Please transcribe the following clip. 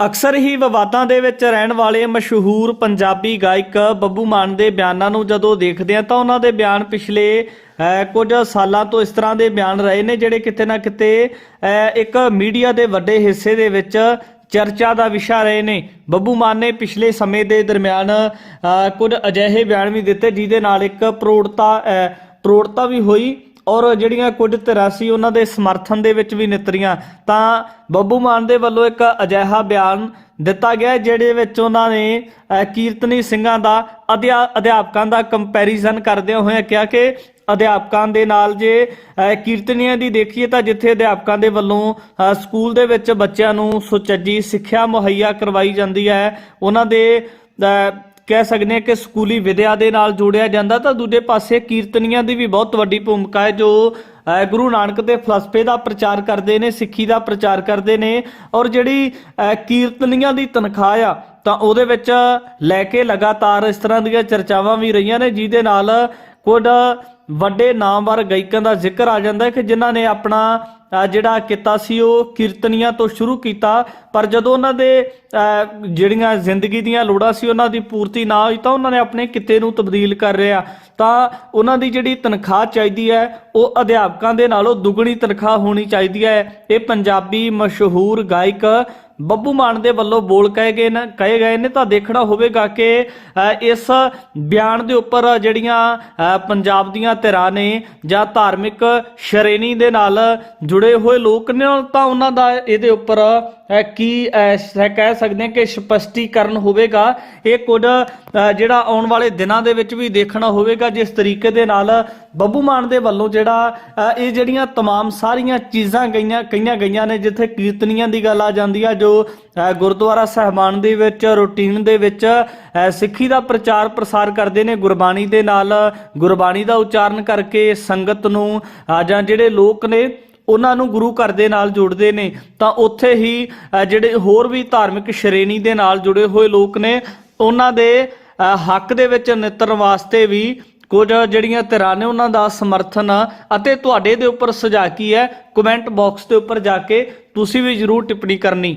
ਅਕਸਰ ਹੀ ਵਿਵਾਦਾਂ ਦੇ ਵਿੱਚ ਰਹਿਣ ਵਾਲੇ ਮਸ਼ਹੂਰ ਪੰਜਾਬੀ ਗਾਇਕ ਬੱਬੂ ਮਾਨ ਦੇ ਬਿਆਨਾਂ ਨੂੰ ਜਦੋਂ ਦੇਖਦੇ ਆ ਤਾਂ ਉਹਨਾਂ ਦੇ ਬਿਆਨ ਪਿਛਲੇ ਕੁਝ ਸਾਲਾਂ ਤੋਂ ਇਸ ਤਰ੍ਹਾਂ ਦੇ ਬਿਆਨ ਰਹੇ ਨੇ ਜਿਹੜੇ ਕਿਤੇ ਨਾ ਕਿਤੇ ਇੱਕ ਮੀਡੀਆ ਦੇ ਵੱਡੇ ਹਿੱਸੇ ਦੇ ਵਿੱਚ ਚਰਚਾ ਦਾ ਵਿਸ਼ਾ ਰਹੇ ਨੇ। ਬੱਬੂ ਮਾਨ ਨੇ ਪਿਛਲੇ ਸਮੇਂ ਦੇ ਦਰਮਿਆਨ ਕੁਝ ਅਜਿਹੇ ਬਿਆਨ ਵੀ ਦਿੱਤੇ ਜਿਹਦੇ ਨਾਲ ਇੱਕ ਪ੍ਰੋੜਤਾ ਪ੍ਰੋੜਤਾ ਵੀ ਹੋਈ। ਔਰ ਜਿਹੜੀਆਂ ਕੁਝ ਧਿਰਾਂ ਸੀ ਉਹਨਾਂ ਦੇ ਸਮਰਥਨ ਦੇ ਵਿੱਚ ਵੀ ਨਿਤਰੀਆਂ, ਤਾਂ ਬੱਬੂ ਮਾਨ ਦੇ ਵੱਲੋਂ ਇੱਕ ਅਜਿਹਾ ਬਿਆਨ ਦਿੱਤਾ ਗਿਆ ਜਿਹਦੇ ਵਿੱਚ ਉਹਨਾਂ ਨੇ ਕੀਰਤਨੀ ਸਿੰਘਾਂ ਦਾ ਅਧਿਆ- ਅਧਿਆਪਕਾਂ ਦਾ ਕੰਪੈਰੀਜ਼ਨ ਕਰਦਿਆਂ ਹੋਇਆਂ ਕਿਹਾ ਕਿ ਅਧਿਆਪਕਾਂ ਦੇ ਨਾਲ ਜੇ ਕੀਰਤਨੀਆਂ ਦੀ ਦੇਖੀਏ ਤਾਂ ਜਿੱਥੇ ਅਧਿਆਪਕਾਂ ਦੇ ਵੱਲੋਂ ਸਕੂਲ ਦੇ ਵਿੱਚ ਬੱਚਿਆਂ ਨੂੰ ਸੁਚੱਜੀ ਸਿੱਖਿਆ ਮੁਹੱਈਆ ਕਰਵਾਈ ਜਾਂਦੀ ਹੈ, ਉਹਨਾਂ ਦੇ ਕਹਿ ਸਕਦੇ ਹਾਂ ਕਿ ਸਕੂਲੀ ਵਿਦਿਆ ਦੇ ਨਾਲ ਜੋੜਿਆ ਜਾਂਦਾ, ਤਾਂ ਦੂਜੇ ਪਾਸੇ ਕੀਰਤਨੀਆਂ ਦੀ ਵੀ ਬਹੁਤ ਵੱਡੀ ਭੂਮਿਕਾ ਹੈ, ਜੋ ਗੁਰੂ ਨਾਨਕ ਦੇ ਫਲਸਫੇ ਦਾ ਪ੍ਰਚਾਰ ਕਰਦੇ ਨੇ, ਸਿੱਖੀ ਦਾ ਪ੍ਰਚਾਰ ਕਰਦੇ ਨੇ ਔਰ ਜਿਹੜੀ ਕੀਰਤਨੀਆਂ ਦੀ ਤਨਖਾਹ ਆ, ਤਾਂ ਉਹਦੇ ਵਿੱਚ ਲੈ ਕੇ ਲਗਾਤਾਰ ਇਸ ਤਰ੍ਹਾਂ ਦੀਆਂ ਚਰਚਾਵਾਂ ਵੀ ਰਹੀਆਂ ਨੇ, ਜਿਹਦੇ ਨਾਲ ਕੁਝ ਵੱਡੇ ਨਾਮਵਰ ਗਾਇਕਾਂ ਦਾ ਜ਼ਿਕਰ ਆ ਜਾਂਦਾ ਹੈ ਕਿ ਜਿਨ੍ਹਾਂ ਨੇ ਆਪਣਾ ਜਿਹੜਾ ਕੀਤਾ ਸੀ ਉਹ ਕੀਰਤਨੀਆਂ ਤੋਂ ਸ਼ੁਰੂ ਕੀਤਾ। ਪਰ ਜਦੋਂ ਉਹਨਾਂ ਦੇ ਜਿਹੜੀਆਂ ਜ਼ਿੰਦਗੀ ਦੀਆਂ ਲੋੜਾਂ ਸੀ ਉਹਨਾਂ ਦੀ ਪੂਰਤੀ ਨਾ ਹੋਈ ਤਾਂ ਉਹਨਾਂ ਨੇ ਆਪਣੇ ਕਿੱਤੇ ਨੂੰ ਤਬਦੀਲ ਕਰ ਰਿਹਾ ਤਾਂ ਉਹਨਾਂ ਦੀ ਜਿਹੜੀ ਤਨਖਾਹ ਚਾਹੀਦੀ ਹੈ, ਉਹ ਅਧਿਆਪਕਾਂ ਦੇ ਨਾਲੋਂ ਦੁੱਗਣੀ ਤਨਖਾਹ ਹੋਣੀ ਚਾਹੀਦੀ ਹੈ। ਇਹ ਪੰਜਾਬੀ ਮਸ਼ਹੂਰ ਗਾਇਕ ਬੱਬੂ ਮਾਨ ਦੇ ਵੱਲੋਂ ਬੋਲ ਕਹੇ ਗਏ ਨੇ ਕਹੇ ਗਏ ਨੇ ਤਾਂ ਦੇਖਣਾ ਹੋਵੇਗਾ ਕਿ ਅ, ਇਸ ਬਿਆਨ ਦੇ ਉੱਪਰ ਜਿਹੜੀਆਂ ਅ, ਪੰਜਾਬ ਦੀਆਂ ਧਿਰਾਂ ਨੇ ਜਾਂ ਧਾਰਮਿਕ ਸ਼੍ਰੇਣੀ ਦੇ ਨਾਲ ਜੁੜੇ ਹੋਏ ਲੋਕ ਨੇ ਤਾਂ ਉਹਨਾਂ ਦਾ ਇਹਦੇ ਉੱਪਰ ਕੀ ਅ, ਸ- ਕਹਿ ਸਕਦੇ ਹਾਂ ਕਿ ਸਪਸ਼ਟੀਕਰਨ ਹੋਵੇਗਾ ਇਹ ਕੁਝ ਅ, ਜਿਹੜਾ ਆਉਣ ਵਾਲੇ ਦਿਨਾਂ ਦੇ ਵਿੱਚ ਵੀ ਦੇਖਣਾ ਹੋਵੇਗਾ ਜਿਸ ਤਰੀਕੇ ਦੇ ਨਾਲ ਬੱਬੂ ਮਾਨ ਦੇ ਵੱਲੋਂ ਜਿਹੜਾ ਅ, ਇਹ ਜਿਹੜੀਆਂ तमाम ਸਾਰੀਆਂ ਚੀਜ਼ਾਂ ਗਈਆਂ ਕਈਆਂ ਗਈਆਂ ਨੇ ਜਿੱਥੇ ਕੀਰਤਨੀਆਂ ਦੀ ਗੱਲ ਆ ਜਾਂਦੀ ਆ ਜੋ ਅ, ਗੁਰਦੁਆਰਾ ਸਹਿਬਾਨ ਦੇ ਵਿੱਚ ਰੂਟੀਨ ਦੇ ਵਿੱਚ ਅ, ਸਿੱਖੀ ਦਾ ਪ੍ਰਚਾਰ ਪ੍ਰਸਾਰ ਕਰਦੇ ਨੇ ਗੁਰਬਾਣੀ ਦੇ ਨਾਲ ਗੁਰਬਾਣੀ ਦਾ ਉਚਾਰਨ ਕਰਕੇ ਸੰਗਤ ਨੂੰ ਅ, ਜਾਂ ਜਿਹੜੇ ਲੋਕ ਨੇ ਉਹਨਾਂ ਨੂੰ ਗੁਰੂ ਘਰ ਦੇ ਨਾਲ ਜੋੜਦੇ ਨੇ, ਤਾਂ ਉੱਥੇ ਹੀ ਜਿਹੜੇ ਹੋਰ ਵੀ ਧਾਰਮਿਕ ਸ਼੍ਰੇਣੀ ਦੇ ਨਾਲ ਜੁੜੇ ਹੋਏ ਲੋਕ ਨੇ, ਉਹਨਾਂ ਦੇ ਹੱਕ ਦੇ ਵਿੱਚ ਨਿਤਰਨ ਵਾਸਤੇ ਵੀ ਕੁਝ ਜਿਹੜੀਆਂ ਧਿਰਾਂ ਨੇ ਉਹਨਾਂ ਦਾ ਸਮਰਥਨ ਅਤੇ ਤੁਹਾਡੇ ਦੇ ਉੱਪਰ ਸੁਝਾਅ ਕੀ ਹੈ? ਕਮੈਂਟ ਬਾਕਸ ਦੇ ਉੱਪਰ ਜਾ ਕੇ ਤੁਸੀਂ ਵੀ ਜਰੂਰ ਟਿੱਪਣੀ ਕਰਨੀ।